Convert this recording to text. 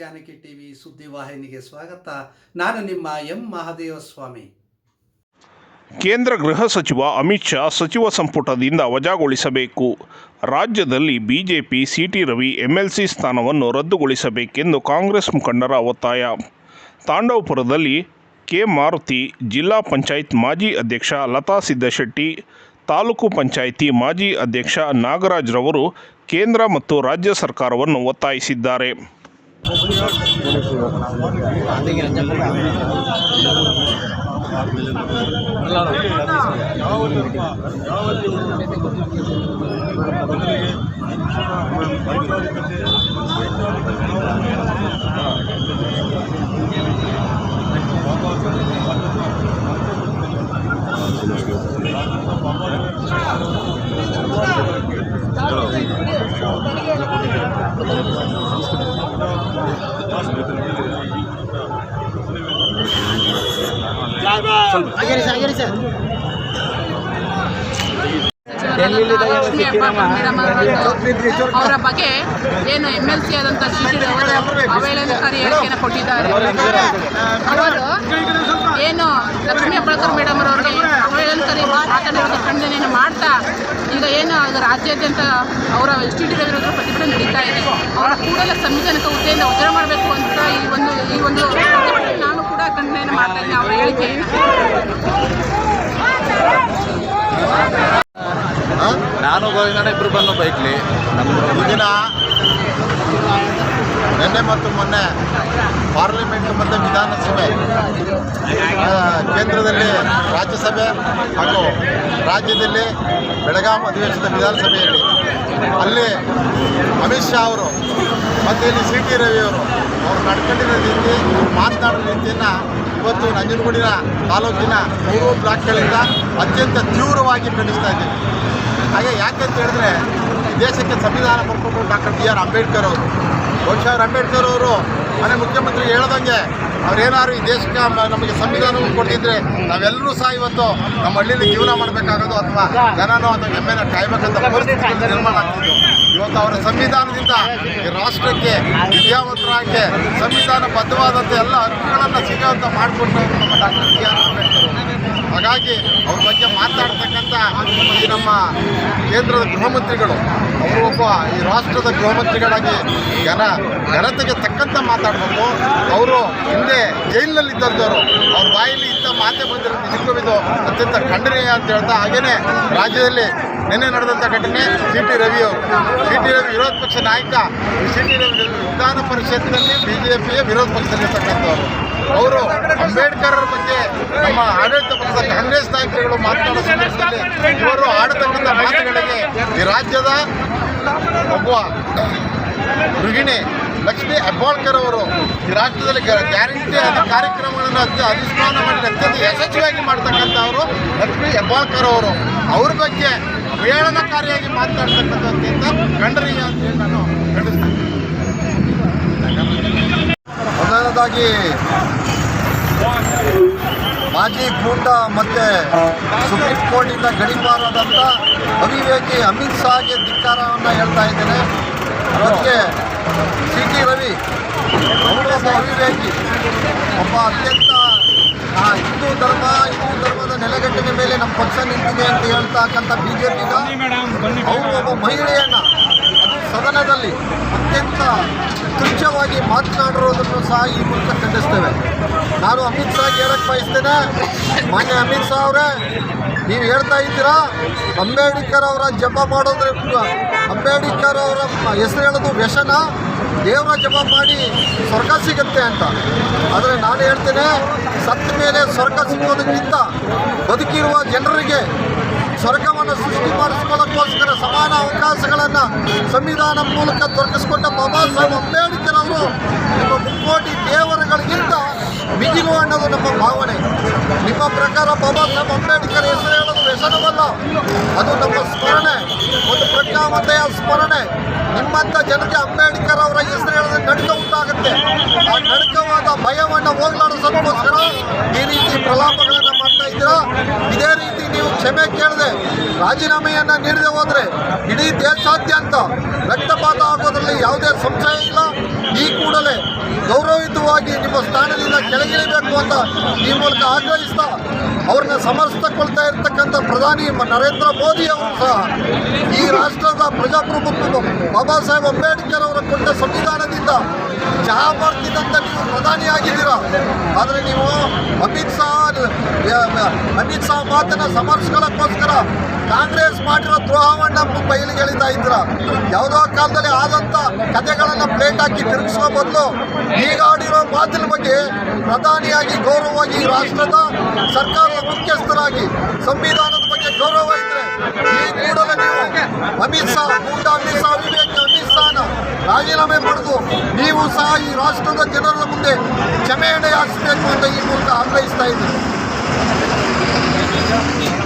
Janaki TV ಸುದ್ದಿವಾಹಿನಿಗೆ ಸ್ವಾಗತ. ನಾನು ನಿಮ್ಮ ಎಂ ಮಹಾದೇವ ಸ್ವಾಮಿ ಕೇಂದ್ರ ಗೃಹ ಸಚಿವ ಅಮಿತ್ ಶಾ ಸಚಿವ ಸಂಪುಟದಿಂದ ವಜಾಗೊಳಿಸಬೇಕು. ರಾಜ್ಯದಲ್ಲಿ ಬಿಜೆಪಿ ಸಿಟಿ ರವಿ ಎಂಎಲ್ಸಿ ಸ್ಥಾನವನ್ನು ರದ್ದುಗೊಳಿಸಬೇಕೆಂದು ಕಾಂಗ್ರೆಸ್ ಮುಖಂಡರ ಒತ್ತಾಯ. ತಾಂಡವಪುರದಲ್ಲಿ ಕೆ ಮಾರುತಿ ಜಿಲ್ಲಾ ಪಂಚಾಯತ್ ಮಾಜಿ ಅಧ್ಯಕ್ಷ ಲತಾ ಸಿದ್ದಶೆಟ್ಟಿ, ತಾಲೂಕು ಪಂಚಾಯಿತಿ ಮಾಜಿ ಅಧ್ಯಕ್ಷ ನಾಗರಾಜ್ರವರು ಕೇಂದ್ರ ಮತ್ತು ರಾಜ್ಯ ಸರ್ಕಾರವನ್ನು ಒತ್ತಾಯಿಸಿದ್ದಾರೆ. ಯಾವ ಸರ್ ಅವರ ಬಗ್ಗೆ ಏನು ಎಂ ಎಲ್ ಸಿ ಆದಂಥ ಶ್ರೀ ಅವಹೇಳನಕಾರಿ ಹೇಳಿಕೆಯನ್ನು ಕೊಟ್ಟಿದ್ದಾರೆ. ಅವರು ಏನು ಲಕ್ಷ್ಮೀ ಅಬ್ಬಳಕರ್ ಮೇಡಮ್ ಅವರಿಗೆ ಅವಹೇಳನಕಾರಿ ಮಾತನಾಡೋದು ಖಂಡನೆಯನ್ನು ಮಾಡ್ತಾ ಈಗ ಏನು ರಾಜ್ಯಾದ್ಯಂತ ಅವರ ಇನ್ಸ್ಟಿಟ್ಯೂಟ್ ವಿರುದ್ಧ ಪ್ರತಿಭಟನೆ ನಡೀತಾ ಇದೆ. ಅವರ ಕೂಡಲೇ ಸಂವಿಧಾನಿಕ ಹುದ್ದೆಯಿಂದ ವಜಾ ಮಾಡಬೇಕು ಅಂತ ಈ ಒಂದು ಈ ಒಂದು ಪ್ರತಿಭಟನೆ ನಾನು ಕೂಡ ಖಂಡನೆಯನ್ನು ಮಾಡ್ತಾ ಇದ್ದೀನಿ ಅವರ ಹೇಳಿಕೆಯನ್ನು. ನಾನು ಗೋವಿಂದಣ್ಣ ಇಬ್ಬರು ಬಂದು ಬೈಕ್ಲಿ. ನಮ್ಮ ದಿನ ನಿನ್ನೆ ಮತ್ತು ಮೊನ್ನೆ ಪಾರ್ಲಿಮೆಂಟ್ ಮತ್ತು ವಿಧಾನಸಭೆ ಕೇಂದ್ರದಲ್ಲಿ ರಾಜ್ಯಸಭೆ ಹಾಗೂ ರಾಜ್ಯದಲ್ಲಿ ಬೆಳಗಾವಿ ಅಧಿವೇಶನದ ವಿಧಾನಸಭೆಯಲ್ಲಿ ಅಲ್ಲಿ ಅಮಿತ್ ಶಾ ಅವರು ಮತ್ತು ಇಲ್ಲಿ ಸಿ ಟಿ ರವಿ ಅವರು ನಡ್ಕೊಂಡಿರೋ ರೀತಿ ಅವ್ರು ಮಾತನಾಡೋ ರೀತಿಯನ್ನು ಇವತ್ತು ನಂಜನಗೂಡಿನ ತಾಲೂಕಿನ ಮೂರು ಬ್ಲಾಕ್ಗಳಿಂದ ಅತ್ಯಂತ ತೀವ್ರವಾಗಿ ಖಂಡಿಸ್ತಾ ಇದ್ದೀವಿ. ಹಾಗೆ ಅಂತ ಹೇಳಿದ್ರೆ ದೇಶಕ್ಕೆ ಸಂವಿಧಾನ ಬರ್ಕೊಂಡು ಡಾಕ್ಟರ್ ಬಿ ಆರ್ ಅಂಬೇಡ್ಕರ್ ಅವರು. ಬಹುಶಃ ಅವ್ರು ಅಂಬೇಡ್ಕರ್ ಅವರು ಮನೆ ಮುಖ್ಯಮಂತ್ರಿ ಹೇಳ್ದಂಗೆ ಅವ್ರೇನಾದ್ರು ಈ ದೇಶಕ್ಕೆ ನಮಗೆ ಸಂವಿಧಾನವನ್ನು ಕೊಟ್ಟಿದ್ರೆ ನಾವೆಲ್ಲರೂ ಸಹ ಇವತ್ತು ನಮ್ಮ ಹಳ್ಳಿಯಲ್ಲಿ ಜೀವನ ಮಾಡಬೇಕಾಗೋದು ಅಥವಾ ಜನನೋ ಅಥವಾ ಎಮ್ಮೆನ ಕಾಯ್ಬೇಕಂತ ಪರಿಸ್ಥಿತಿ ನಿರ್ಮಾಣ ಆಗ್ತಿದ್ದು. ಇವತ್ತು ಅವರ ಸಂವಿಧಾನದಿಂದ ಈ ರಾಷ್ಟ್ರಕ್ಕೆ ವಿದ್ಯಾವಂತರಾಗಿ ಸಂವಿಧಾನ ಬದ್ಧವಾದಂಥ ಎಲ್ಲ ಹಕ್ಕುಗಳನ್ನು ಸಿಗುವಂತ ಮಾಡಿಕೊಟ್ಟು ನಮ್ಮ ಡಾಕ್ಟರ್ ಬಿ ಆರ್ ಅಂಬೇಡ್ಕರ್. ಹಾಗಾಗಿ ಅವ್ರ ಬಗ್ಗೆ ಮಾತಾಡ್ತಕ್ಕಂಥ ಈ ನಮ್ಮ ಕೇಂದ್ರದ ಗೃಹ ಮಂತ್ರಿಗಳು ಅವರು ಒಬ್ಬ ಈ ರಾಷ್ಟ್ರದ ಗೃಹ ಮಂತ್ರಿಗಳಾಗಿ ಜನ ಘನತೆಗೆ ತಕ್ಕಂತ ಮಾತಾಡಬೇಕು ಅವರು ಹಿಂದೆ ಜೈಲಿನಲ್ಲಿ ಇದ್ದವರು ಅವ್ರ ಬಾಯಲ್ಲಿ ಇಂಥ ಮಾತೆ ಬಂದಿರೋ ನಿಜಕ್ಕೂ ಅತ್ಯಂತ ಖಂಡನೀಯ ಅಂತ ಹೇಳ್ತಾ, ಹಾಗೇನೆ ರಾಜ್ಯದಲ್ಲಿ ನಿನ್ನೆ ನಡೆದಂಥ ಘಟನೆ ಸಿ ಟಿ ರವಿ ಅವರು. ಸಿ ಟಿ ರವಿ ವಿರೋಧ ಪಕ್ಷ ನಾಯಕ. ಸಿ ಟಿ ರವಿ ವಿಧಾನ ಪರಿಷತ್ತಿನಲ್ಲಿ ಪಿಯ ವಿರೋಧ ಪಕ್ಷದಲ್ಲಿರ್ತಕ್ಕಂಥವ್ರು ಅವರು ಅಂಬೇಡ್ಕರ್ ಬಗ್ಗೆ ನಮ್ಮ ಆಡಳಿತ ಪಕ್ಷದ ಕಾಂಗ್ರೆಸ್ ನಾಯಕರುಗಳು ಮಾತನಾಡೋ ಸಂದರ್ಭದಲ್ಲಿ ಇವರು ಆಡತಕ್ಕಂಥ ಮಾತುಗಳಿಗೆ ಈ ರಾಜ್ಯದ ಒಬ್ಬ ಗೃಹಿಣಿ ಲಕ್ಷ್ಮೀ ಹೆಬ್ಬಾಳ್ಕರ್ ಅವರು ಈ ರಾಷ್ಟ್ರದಲ್ಲಿ ಗ್ಯಾ- ಗ್ಯಾರಂಟಿ ಆದ ಕಾರ್ಯಕ್ರಮಗಳನ್ನು ಅನುಷ್ಠಾನ ಮಾಡಿ ಅತ್ಯಂತ ಯಶಸ್ವಿಯಾಗಿ ಮಾಡ್ತಕ್ಕಂಥವರು ಲಕ್ಷ್ಮೀ ಹೆಬ್ಬಾಳ್ಕರ್ ಅವರು. ಅವ್ರ ಬಗ್ಗೆ ಪ್ರೇರಣಕಾರಿಯಾಗಿ ಅತ್ಯಂತ ಖಂಡನೀಯ ಅಂತ ಹೇಳಿ ನಾನು ಖಂಡಿಸ್ತೀನಿ. ಮೊದಲನೇದಾಗಿ ಮಾಜಿ ಕೂಟ ಮತ್ತೆ ಸುಪ್ರೀಂ ಕೋರ್ಟಿಂದ ಗಡಿಪಾರಾದಂಥ ಅವಿವೇಕಿ ಅಮಿತ್ ಶಾಗೆ ಧಿಕ್ಕಾರವನ್ನು ಹೇಳ್ತಾ ಇದ್ದೇನೆ. ಅದಕ್ಕೆ ಸಿ ಟಿ ರವಿ ಅವಿವೇಕಿ ಒಬ್ಬ ಅತ್ಯಂತ ಆ, ಹಿಂದೂ ಧರ್ಮ ಹಿಂದೂ ಧರ್ಮದ ನೆಲೆಗಟ್ಟಿನ ಮೇಲೆ ನಮ್ಮ ಪಕ್ಷ ನಿಂತಿದೆ ಅಂತ ಹೇಳ್ತಕ್ಕಂಥ ಬಿ ಜೆ ಪಿಗ ಅವರು ಒಬ್ಬ ಮಹಿಳೆಯನ್ನ ಸದನದಲ್ಲಿ ಅತ್ಯಂತ ತುಚ್ಛವಾಗಿ ಮಾತನಾಡಿರೋದನ್ನು ಸಹ ಈ ಮೂಲಕ ಖಂಡಿಸ್ತೇವೆ. ನಾನು ಅಮಿತ್ ಶಾಗೆ ಹೇಳಕ್ಕೆ ಬಯಸ್ತೇನೆ. ಮಾನ್ಯ ಅಮಿತ್ ಶಾ ಅವರೇ ನೀವು ಹೇಳ್ತಾ ಇದ್ದೀರಾ? ಅಂಬೇಡ್ಕರ್ ಅವರ ಜಪ ಮಾಡೋದ್ರ ಅಂಬೇಡ್ಕರ್ ಅವರ ಹೆಸರು ಹೇಳೋದು ವ್ಯಸನ. ದೇವರ ಜಪ ಮಾಡಿ ಸ್ವರ್ಗ ಸಿಗುತ್ತೆ ಅಂತ. ಆದರೆ ನಾನು ಹೇಳ್ತೇನೆ ಸತ್ತ ಮೇಲೆ ಸ್ವರ್ಗ ಸಿಗೋದಕ್ಕಿಂತ ಬದುಕಿರುವ ಜನರಿಗೆ ಸ್ವರ್ಗವನ್ನು ಸೃಷ್ಟಿ ಮಾಡಿಸ್ಕೊಳ್ಳೋಕ್ಕೋಸ್ಕರ ಸಮಾನ ಅವಕಾಶಗಳನ್ನು ಸಂವಿಧಾನ ಮೂಲಕ ದೊರಕಿಸಿಕೊಂಡ ಬಾಬಾ ಸಾಹೇಬ್ ಅಂಬೇಡ್ಕರ್ ಅವರು ನಿಮ್ಮ ಮುಕ್ಕೋಟಿ ದೇವರುಗಳಿಗಿಂತ ಮಿಗಿಲು ಅನ್ನೋದು ನಮ್ಮ ಭಾವನೆ. ನಿಮ್ಮ ಪ್ರಕಾರ ಬಾಬಾ ಸಾಹೇಬ್ ಅಂಬೇಡ್ಕರ್ ಹೆಸರು ಹೇಳೋದು ವ್ಯಸನವಲ್ಲ ಅದು ನಮ್ಮ ಸ್ಮರಣೆ, ಒಂದು ಪ್ರಜ್ಞಾವಂತೆಯ ಸ್ಮರಣೆ. ನಿಮ್ಮಂಥ ಜನಕ್ಕೆ ಅಂಬೇಡ್ಕರ್ ಅವರ ಹೆಸರು ಹೇಳಿದ್ರೆ ನಡುಕ ಉಂಟಾಗುತ್ತೆ. ಆ ನಡುಕವಾದ ಭಯವನ್ನು ಹೋಗ್ಲಾಡಿಸೋದಕ್ಕೋಸ್ಕರ ಈ ರೀತಿ ಪ್ರಲಾಪಗಳನ್ನು ಮಾಡ್ತಾ ಇದ್ದೀರಾ? ಇದೇ ರೀತಿ ಕ್ಷಮೆ ಕೇಳದೆ ರಾಜೀನಾಮೆಯನ್ನ ನೀಡದೆ ಹೋದ್ರೆ ಇಡೀ ದೇಶಾದ್ಯಂತ ರಕ್ತಪಾತ ಆಗೋದ್ರಲ್ಲಿ ಯಾವುದೇ ಸಂಶಯ ಇಲ್ಲ. ಈ ಕೂಡಲೇ ಗೌರವಯುತವಾಗಿ ನಿಮ್ಮ ಸ್ಥಾನದಿಂದ ಕೆಳಗಿಳಿಬೇಕು ಅಂತ ಈ ಮೂಲಕ ಆಗ್ರಹಿಸ್ತಾ ಅವ್ರನ್ನ ಸಮರ್ಥಕೊಳ್ತಾ ಇರ್ತಕ್ಕಂಥ ಪ್ರಧಾನಿ ನರೇಂದ್ರ ಮೋದಿ ಅವರು ಸಹ ಈ ರಾಷ್ಟ್ರದ ಪ್ರಜಾಪ್ರಭುತ್ವ ಬಾಬಾ ಸಾಹೇಬ್ ಅಂಬೇಡ್ಕರ್ ಅವರ ಕೊಟ್ಟ ಸಂವಿಧಾನದಿಂದ ಚಹಾ ಮಾಡ್ತಿದ್ದಂತ ನೀವು ಪ್ರಧಾನಿ ಆಗಿದ್ದೀರಾ ಆದರೆ ನೀವು ಅಮಿತ್ ಶಾ ಅಮಿತ್ ಶಾ ಮಾತನ್ನ ಸಮರ್ಸ್ಕೊಳ್ಳೋಕ್ಕೋಸ್ಕರ ಕಾಂಗ್ರೆಸ್ ಮಾಡಿರೋ ದ್ರೋಹವನ್ನ ಬಯಲಿಗೆ ಎಳಿತಾ ಇದ್ರ. ಯಾವುದೋ ಕಾಲದಲ್ಲಿ ಆದಂತ ಕಥೆಗಳನ್ನ ಪ್ಲೇಟ್ ಹಾಕಿ ತಿರುಗಿಸುವ ಬದಲು ಈಗ ಆಡಿರೋ ಮಾತಿನ ಬಗ್ಗೆ ಪ್ರಧಾನಿಯಾಗಿ ಗೌರವವಾಗಿ ರಾಷ್ಟ್ರದ ಸರ್ಕಾರದ ಮುಖ್ಯಸ್ಥರಾಗಿ ಸಂವಿಧಾನದ ಬಗ್ಗೆ ಗೌರವ ಇದ್ರೆ ಈ ಅಮಿತ್ ಶಾ ಗೂಂಡ ಅಮಿತ್ ಶಾ, ವಿವೇಕ್ ಅಮಿತ್ ಶಾನ ರಾಜೀನಾಮೆ ಪಡೆದು ನೀವು ಸಹ ಈ ರಾಷ್ಟ್ರದ ಜನರ ಮುಂದೆ ಕ್ಷಮೆಯಣೆ ಯಾಚಿಸಬೇಕು ಅಂತ ಈ ಮೂಲಕ ಆಗ್ರಹಿಸ್ತಾ ಇದ್ದೀನಿ. Yeah.